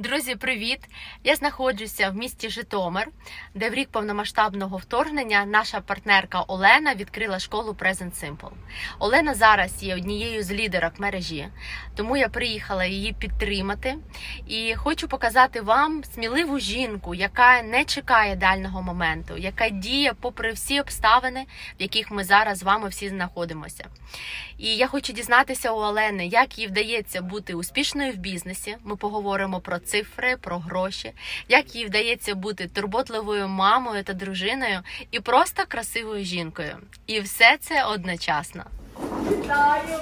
Друзі, привіт! Я знаходжуся в місті Житомир, де в рік повномасштабного вторгнення наша партнерка Олена відкрила школу Present Simple. Олена зараз є однією з лідерок мережі, тому я приїхала її підтримати і хочу показати вам сміливу жінку, яка не чекає дальнього моменту, яка діє попри всі обставини, в яких ми зараз з вами всі знаходимося. І я хочу дізнатися у Олени, як їй вдається бути успішною в бізнесі. Ми поговоримо про цифри, про гроші, як їй вдається бути турботливою мамою та дружиною і просто красивою жінкою. І все це одночасно. Вітаю!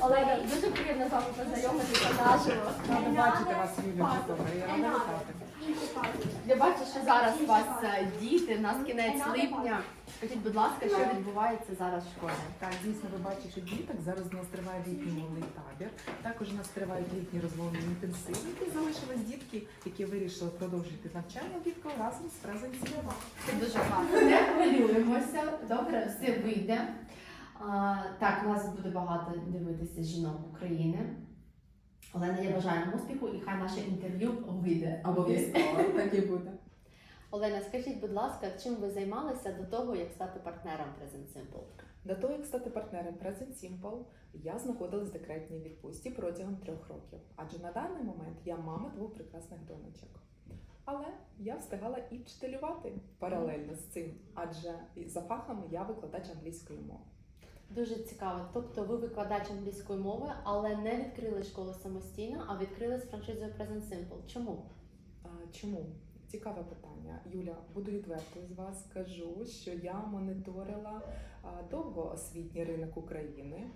Олега, дуже приємно з вами познайомитися наживо. Рада бачити вас, Юлія Я рада вітати. Я бачу, що зараз у вас е, діти, у нас кінець липня. Скажіть, будь ласка, що відбувається зараз в школі? Так, дійсно, ви бачите що діток. Зараз у нас триває літній мовний табір. Також у нас тривають літні розмовні інтенсиви. І залишились дітки, які вирішили продовжити навчання влітку разом з презенцією. Це дуже гарно. Не хвилюємося. Добре, все вийде. А, так, нас буде багато дивитися жінок України. Олена, я бажаю успіху і хай наше інтерв'ю вийде. Обов'язково так і буде. Олена, скажіть, будь ласка, чим ви займалися до того, як стати партнером Present Simple? До того, як стати партнером Present Simple, я знаходилась в декретній відпустці протягом трьох років. Адже на даний момент я мама двох прекрасних донечок. Але я встигала і вчителювати паралельно з цим, адже за фахами я викладач англійської мови. Дуже цікаво. Тобто ви викладач англійської мови, але не відкрили школу самостійно, а відкрили з франшизою Present Simple. Чому? А, Чому? Цікаве питання. Юля, буду відверто з вас скажу, що я моніторила довго освітній ринок України,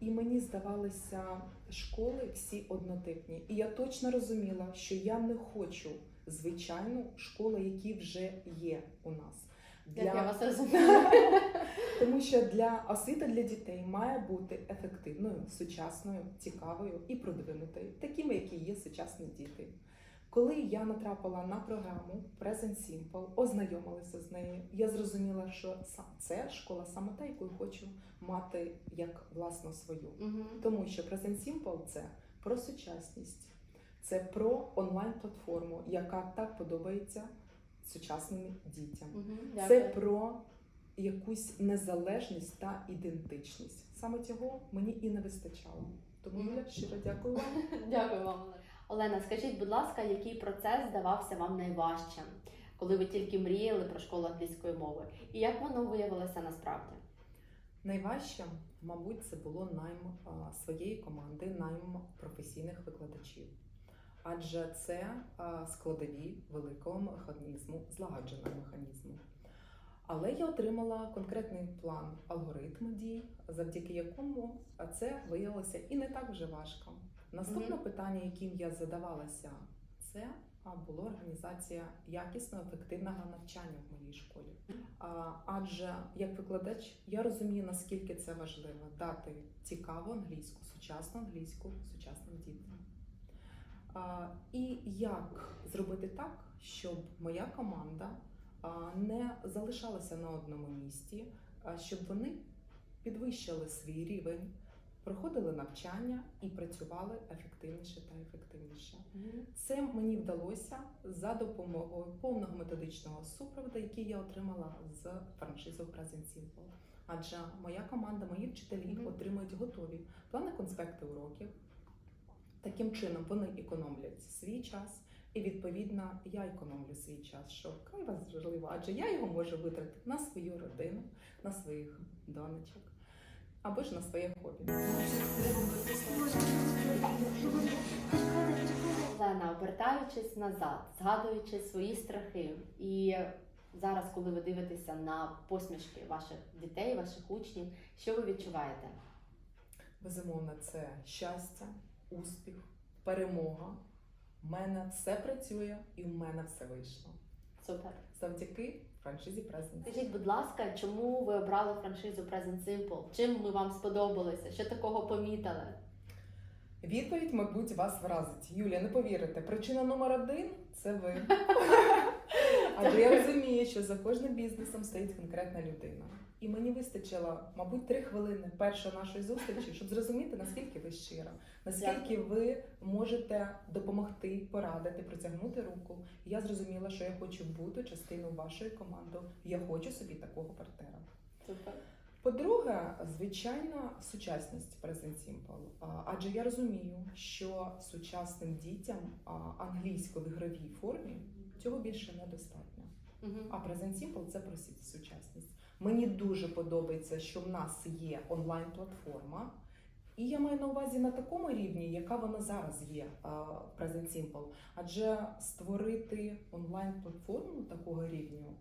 і мені здавалися школи всі однотипні. І я точно розуміла, що я не хочу звичайну школу, які вже є у нас. Як я вас розумію? Тому що для освіти для дітей має бути ефективною, сучасною, цікавою і продвинутою, такими, які є сучасні діти. Коли я натрапила на програму Present Simple, ознайомилася з нею, я зрозуміла, що це школа саме та, яку я хочу мати як власну свою. Мгм. Тому що Present Simple – це про сучасність, це про онлайн-платформу, яка так подобається сучасним дітям. Мгм. Це про якусь незалежність та ідентичність. Саме цього мені і не вистачало. Тому я щиро дякую вам. Дякую вам, Олена. Олена, скажіть, будь ласка, який процес здавався вам найважчим, коли ви тільки мріяли про школу англійської мови? І як воно виявилося насправді? Найважче, мабуть, це було найм своєї команди, найм професійних викладачів. Адже це складові великого механізму, злагодженого механізму. Але я отримала конкретний план алгоритму дій, завдяки якому це виявилося і не так вже важко. Наступне Мгм. питання, яким я задавалася, це була організація якісного, ефективного навчання в моїй школі. А, Адже як викладач я розумію, наскільки це важливо дати цікаву англійську, сучасну англійську сучасним дітям. І як зробити так, щоб моя команда не залишалася на одному місці, щоб вони підвищили свій рівень, проходили навчання і працювали ефективніше та ефективніше. Це мені вдалося за допомогою повного методичного супроводу, який я отримала з франшизи Present Simple. Адже моя команда, мої вчителі отримують готові плани конспекти уроків. Таким чином вони економлять свій час, і відповідно я економлю свій час, що вкрай важливо, адже я його можу витратити на свою родину, на своїх донечок або ж на своє хобі. Олена, обертаючись назад, згадуючи свої страхи, і зараз, коли ви дивитеся на посмішки ваших дітей, ваших учнів, що ви відчуваєте? Безумовно, це щастя, успіх, перемога. У мене все працює і в мене все вийшло. Супер. Завдяки франшизі Present. Скажіть, будь ласка, чому ви обрали франшизу Present Simple? Чим ми вам сподобалися? Що такого помітили? Відповідь, мабуть, вас вразить. Юлія, не повірите, причина номер один це ви. Адже я розумію, що за кожним бізнесом стоїть конкретна людина. І мені вистачило, мабуть, три хвилини першої нашої зустрічі, щоб зрозуміти, наскільки ви щира, наскільки ви можете допомогти, порадити, протягнути руку. І я зрозуміла, що я хочу бути частиною вашої команди. Я хочу собі такого партнера. Супер. По-друге, звичайно, сучасність Present Simple. Адже я розумію, що сучасним дітям а, англійською в ігровій формі цього більше недостатньо. Мгм. А Present Simple це про сучасність. Мені дуже подобається, що в нас є онлайн-платформа. І я маю на увазі на такому рівні, яка вона зараз є в Present Simple. Адже створити онлайн-платформу такого рівню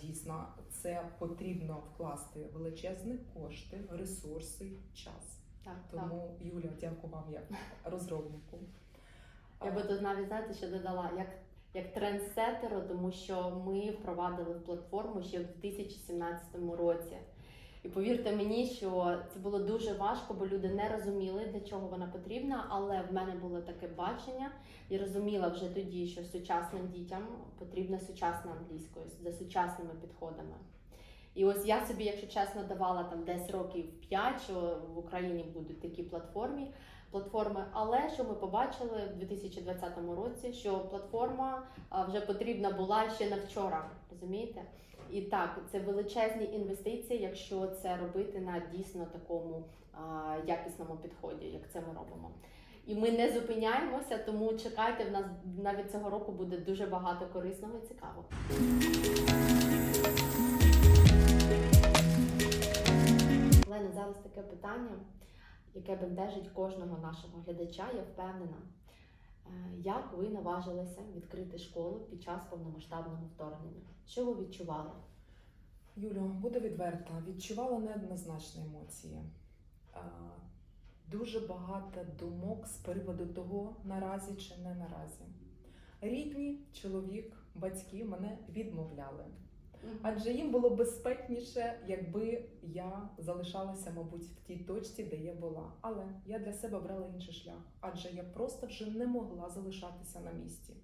дійсно це потрібно вкласти величезні кошти, ресурси, час. Так, так. Тому, Юля, дякую вам як розробнику. Я би тут навіть знаєте, що додала як, як трендсетеру, тому що ми впровадили платформу ще в 2017 році. І повірте мені, що це було дуже важко, бо люди не розуміли, для чого вона потрібна. Але в мене було таке бачення і розуміла вже тоді, що сучасним дітям потрібна сучасна англійською за сучасними підходами. І ось я собі, якщо чесно, давала там десь років 5, що в Україні будуть такі платформі платформи. Але що ми побачили в 2020 році, що платформа вже потрібна була ще на вчора, розумієте? І так, це величезні інвестиції, якщо це робити на дійсно такому а, якісному підході, як це ми робимо. І ми не зупиняємося, тому чекайте, в нас навіть цього року буде дуже багато корисного і цікавого. Лена, зараз таке питання, яке бентежить кожного нашого глядача, я впевнена. Е, Як ви наважилися відкрити школу під час повномасштабного вторгнення? Що ви відчували? Юлю, буду відверта, відчувала неоднозначні емоції. Дуже багато думок з приводу того, наразі чи не наразі. Рідні, чоловік, батьки мене відмовляли. Адже їм було безпечніше, якби я залишалася, мабуть, в тій точці, де я була. Але я для себе брала інший шлях, адже я просто вже не могла залишатися на місці.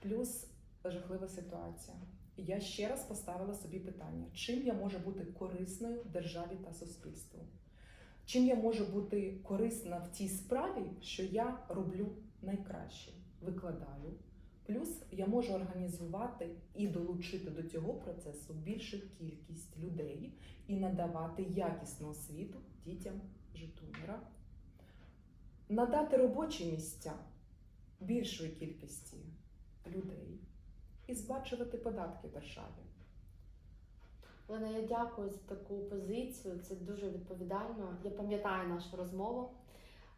Плюс жахлива ситуація. Я ще раз поставила собі питання, чим я можу бути корисною державі та суспільству? Чим я можу бути корисна в тій справі, що я роблю найкраще, викладаю. Плюс я можу організувати і долучити до цього процесу більшу кількість людей і надавати якісну освіту дітям Житомира, надати робочі місця більшої кількості людей і збачувати податки державі. Лена, я дякую за таку позицію. Це дуже відповідально. Я пам'ятаю нашу розмову.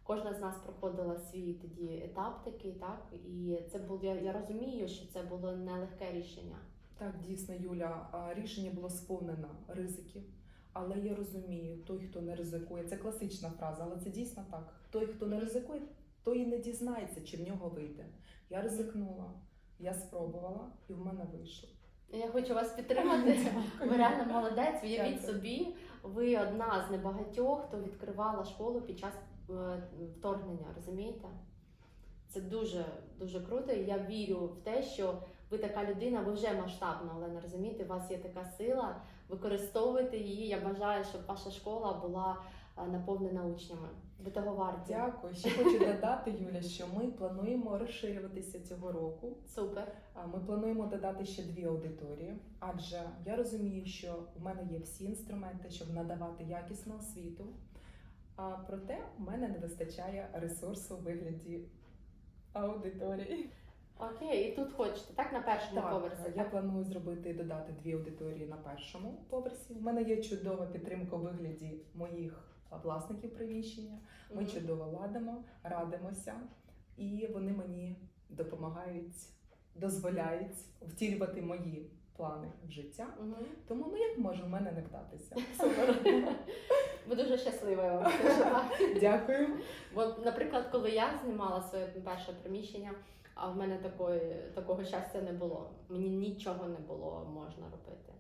Кожна з нас проходила свій тоді етап такий, так і це було. Я, я розумію, що це було нелегке рішення. Так, дійсно, Юля, рішення було сповнено ризиків. Але я розумію, той, хто не ризикує, це класична фраза, але це дійсно так. Той, хто не ризикує, той і не дізнається, чи в нього вийде. Я ризикнула, я спробувала, і в мене вийшло. Я хочу вас підтримати. Ви реально молодець. Уявіть собі, ви одна з небагатьох, хто відкривала школу під час вторгнення. Розумієте? Це дуже дуже круто. І я вірю в те, що ви така людина, ви вже масштабна, Олена, розумієте, у вас є така сила, використовуйте її. Я бажаю, щоб ваша школа була е, наповнена учнями. Ви того варті. Дякую. Ще хочу додати, Юля, що ми плануємо розширюватися цього року. Супер. Ми плануємо додати ще дві аудиторії, адже я розумію, що в мене є всі інструменти, щоб надавати якісну освіту. А проте в мене не вистачає ресурсу у вигляді аудиторії. Окей, і тут хочете, так на першому Так, поверсі. я так? планую зробити і додати дві аудиторії на першому поверсі. У мене є чудова підтримка у вигляді моїх власників приміщення. Ми Мгм. чудово ладимо, радимося, і вони мені допомагають, дозволяють втілювати мої плани в життя. Мгм. Тому ну як може в мене не вдатися? Ви дуже щаслива, Дякую. Бо, наприклад, коли я знімала своє перше приміщення, а в мене такої, такого щастя не було. Мені нічого не було можна робити.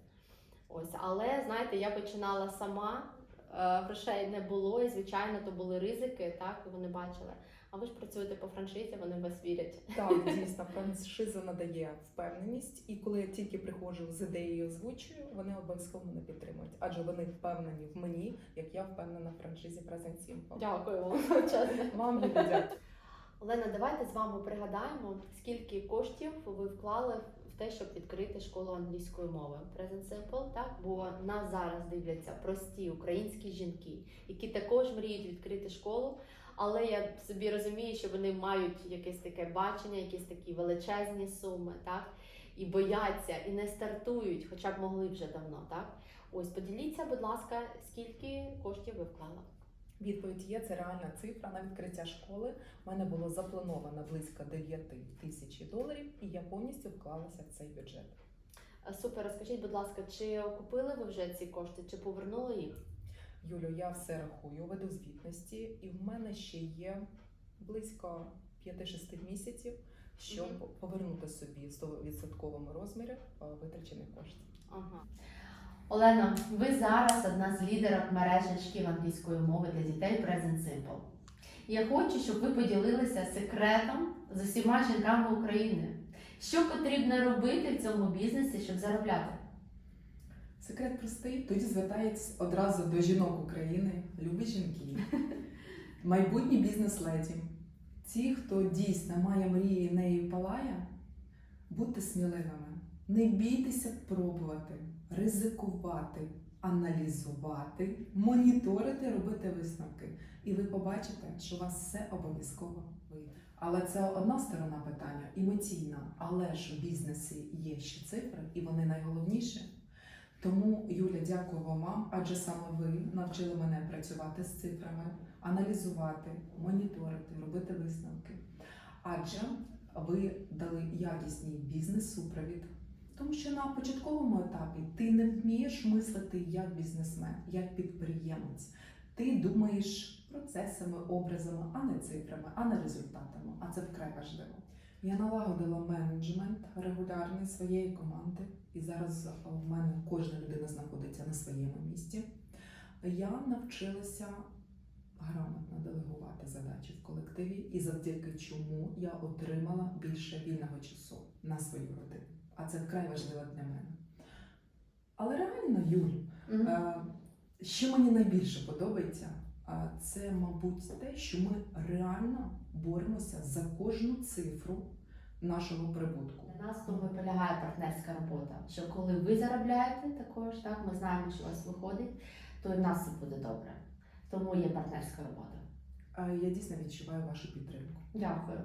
Ось, але знаєте, я починала сама, е, грошей не було, і звичайно, то були ризики, так, ви не бачили. А ви ж працюєте по франшизі, вони в вас вірять. Так, дійсно, франшиза надає впевненість, і коли я тільки приходжу з ідеєю озвучую, вони обов'язково мене підтримують, адже вони впевнені в мені, як я впевнена в франшизі Present Simple. Дякую вам. чесно. Вам дякую. Олена, давайте з вами пригадаємо, скільки коштів ви вклали в те, щоб відкрити школу англійської мови. Present Simple, так? Бо нас зараз дивляться прості українські жінки, які також мріють відкрити школу. Але я собі розумію, що вони мають якесь таке бачення, якісь такі величезні суми, так? І бояться, і не стартують, хоча б могли вже давно, так? Ось поділіться, будь ласка, скільки коштів ви вклали? Відповідь є, це реальна цифра. На відкриття школи в мене було заплановано близько 9 тисяч доларів, і я повністю вклалася в цей бюджет. Супер, розкажіть, будь ласка, чи окупили ви вже ці кошти, чи повернули їх? Юлю, я все рахую, веду звітності, і в мене ще є близько 5-6 місяців, щоб Мгм. повернути собі в 100% розмірі е, витрачених коштів. Ага. Олена, ви зараз одна з лідерок мережі шкіл англійської мови для дітей Present Simple. Я хочу, щоб ви поділилися секретом з усіма жінками України. Що потрібно робити в цьому бізнесі, щоб заробляти? Секрет простий, тоді звертається одразу до жінок України, любі жінки, майбутні бізнес-леді. Ті, хто дійсно має мрії нею палає, будьте сміливими. Не бійтеся пробувати, ризикувати, аналізувати, моніторити, робити висновки. І ви побачите, що у вас все обов'язково вийде. Але це одна сторона питання емоційна. Але ж в бізнесі є ще цифри, і вони найголовніші. Тому, Юля, дякую вам, адже саме ви навчили мене працювати з цифрами, аналізувати, моніторити, робити висновки. Адже ви дали якісний бізнес-супровід. Тому що на початковому етапі ти не вмієш мислити як бізнесмен, як підприємець. Ти думаєш процесами, образами, а не цифрами, а не результатами. А це вкрай важливо. Я налагодила менеджмент регулярний своєї команди, і зараз в мене кожна людина знаходиться на своєму місці. Я навчилася грамотно делегувати задачі в колективі, і завдяки чому я отримала більше вільного часу на свою родину. А це вкрай важливо для мене. Але реально, Юль, Е, Що мені найбільше подобається, е, це, мабуть, те, що ми реально боремося за кожну цифру нашого прибутку. Для нас тому полягає партнерська робота. Що коли ви заробляєте також, так ми знаємо, що у вас виходить, то і в нас все буде добре. Тому є партнерська робота. Я дійсно відчуваю вашу підтримку. Дякую.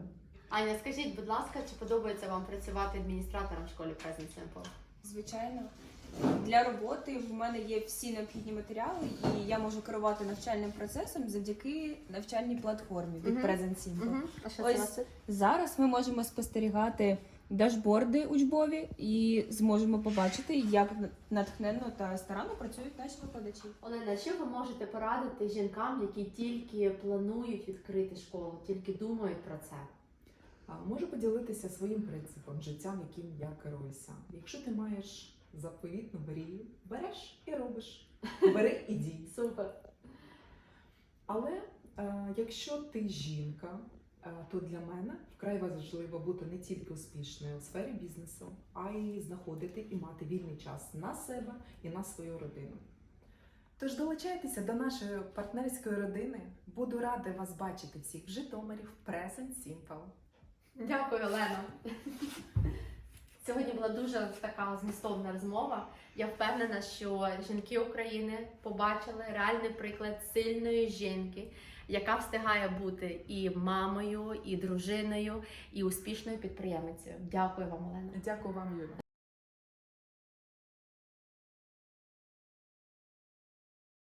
Аня, скажіть, будь ласка, чи подобається вам працювати адміністратором в школі Present Simple? Звичайно. Для роботи в мене є всі необхідні матеріали, і я можу керувати навчальним процесом завдяки навчальній платформі від Мгм. Present Simple. А що Ось. у? Зараз ми можемо спостерігати дашборди учбові і зможемо побачити, як натхненно та старанно працюють наші викладачі. Олена, що ви можете порадити жінкам, які тільки планують відкрити школу, тільки думають про це? А, Можу поділитися своїм принципом життя, яким я керуюся. Якщо ти маєш заповітну мрію, береш і робиш. Бери і дій. Супер. Але е, якщо ти жінка, е, то для мене вкрай важливо бути не тільки успішною у сфері бізнесу, а й знаходити і мати вільний час на себе і на свою родину. Тож долучайтеся до нашої партнерської родини. Буду рада вас бачити всіх в Житомирі в Present Simple. Дякую, Олена. Сьогодні була дуже така змістовна розмова. Я впевнена, що жінки України побачили реальний приклад сильної жінки, яка встигає бути і мамою, і дружиною, і успішною підприємицею. Дякую вам, Олена. Дякую вам, Юля.